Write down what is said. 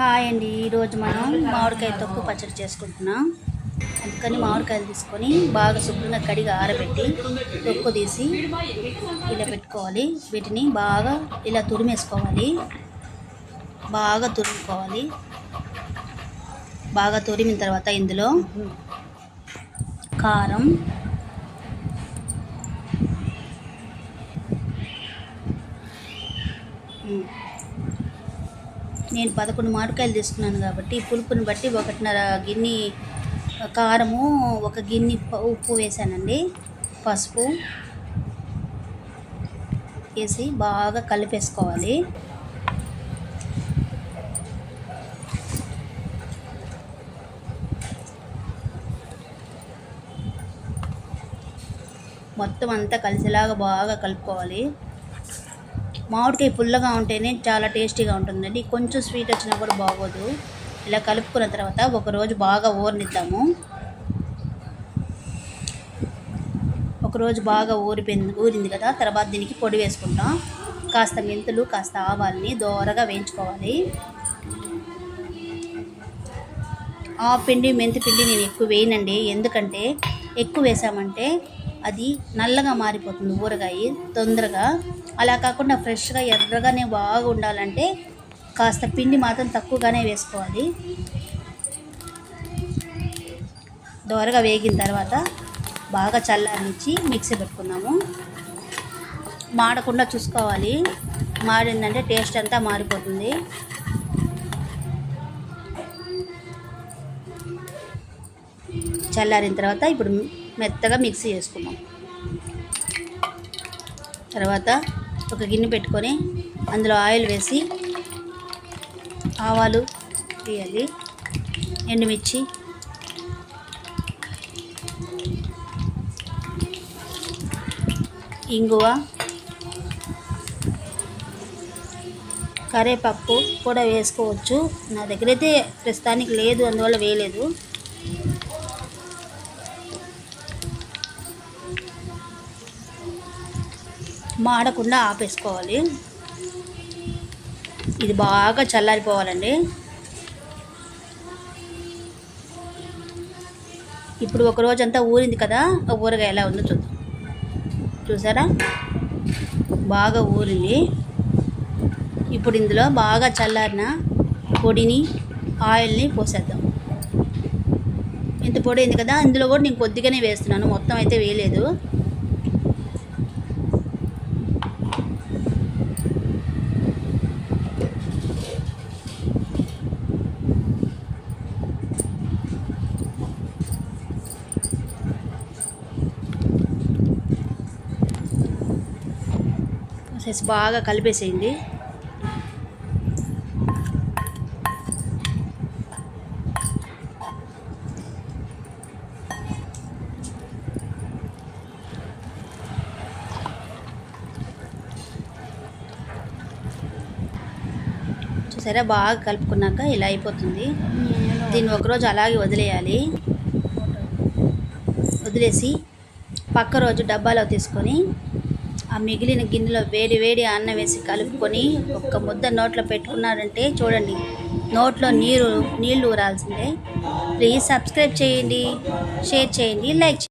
Hi అండి. ఈరోజు మనం మామిడికాయ తొక్కు పచ్చడి చేసుకుంటున్నాం. అందుకని మామిడికాయలు తీసుకొని బాగా శుభ్రంగా కడిగి ఆరబెట్టి తొక్కు తీసి ఇలా పెట్టుకోవాలి. వీటిని బాగా ఇలా తురిమేసుకోవాలి. బాగా తురుముకోవాలి. బాగా తురిమిన తర్వాత ఇందులో కారం ఉమ్. నేను పదకొండు మామిడికాయలు తీసుకున్నాను కాబట్టి పులుపుని బట్టి ఒకటిన్నర గిన్నె కారము ఒక గిన్నె ఉప్పు వేసానండి పసుపు వేసి బాగా కలిపేసుకోవాలి. మొత్తం అంతా కలిసేలాగా బాగా కలుపుకోవాలి. మామిడికాయ పుల్లగా ఉంటేనే చాలా టేస్టీగా ఉంటుందండి. కొంచెం స్వీట్ వచ్చినా కూడా బాగోదు. ఇలా కలుపుకున్న తర్వాత ఒకరోజు బాగా ఊరనిద్దాము. ఒకరోజు బాగా ఊరిపోయింది ఊరింది కదా. తర్వాత దీనికి పొడి వేసుకుంటాం. కాస్త మెంతులు కాస్త ఆవాల్ని దోరగా వేయించుకోవాలి. ఆ పిండి మెంతి పిండి నేను ఎక్కువ వేయనండి. ఎందుకంటే ఎక్కువ వేసామంటే అది నల్లగా మారిపోతుంది ఊరగాయ తొందరగా. అలా కాకుండా ఫ్రెష్గా ఎర్రగానే బాగా ఉండాలంటే కాస్త పిండి మాత్రం తక్కువగానే వేసుకోవాలి. దోరగా వేగిన తర్వాత బాగా చల్లారించి మిక్సీ పెట్టుకున్నాము మాడకుండా చూసుకోవాలి. మాడిందంటే టేస్ట్ అంతా మారిపోతుంది. చల్లారిన తర్వాత ఇప్పుడు మెత్తగా మిక్సీ చేసుకున్నాం తర్వాత ఒక గిన్నె పెట్టుకొని అందులో ఆయిల్ వేసి ఆవాలు వేయాలి. ఎండుమిర్చి. ఇంగువ. కరేపప్పు కూడా వేసుకోవచ్చు. నా దగ్గర అయితే ప్రస్తుతానికి లేదు అందువల్ల వేయలేదు. మాడకుండా ఆపేసుకోవాలి. ఇది బాగా చల్లారిపోవాలండి. ఇప్పుడు ఒక రోజంతా ఊరింది కదా ఆ ఊరగాయ ఎలా ఉందో చూద్దాం. చూసారా? బాగా ఊరింది. ఇప్పుడు ఇందులో బాగా చల్లారిన పొడిని ఆయిల్ని పోసేద్దాం. ఇంత పొడి అయింది కదా ఇందులో కూడా నేను కొద్దిగానే వేస్తున్నాను మొత్తం అయితే వేయలేదు. వచ్చేసి బాగా కలిపేసేయండి. చూసారా? బాగా కలుపుకున్నాక ఇలా అయిపోతుంది. దీన్ని ఒకరోజు అలాగే వదిలేయాలి. వదిలేసి పక్క రోజు డబ్బాలో తీసుకొని ఆ మిగిలిన గిన్నెలో వేడి వేడి అన్నం వేసి కలుపుకొని ఒక్క ముద్ద నోట్లో పెట్టుకున్నారంటే చూడండి నోట్లో నీరు నీళ్ళు ఊరాల్సిందే. ప్లీజ్ సబ్స్క్రైబ్ చేయండి షేర్ చేయండి లైక్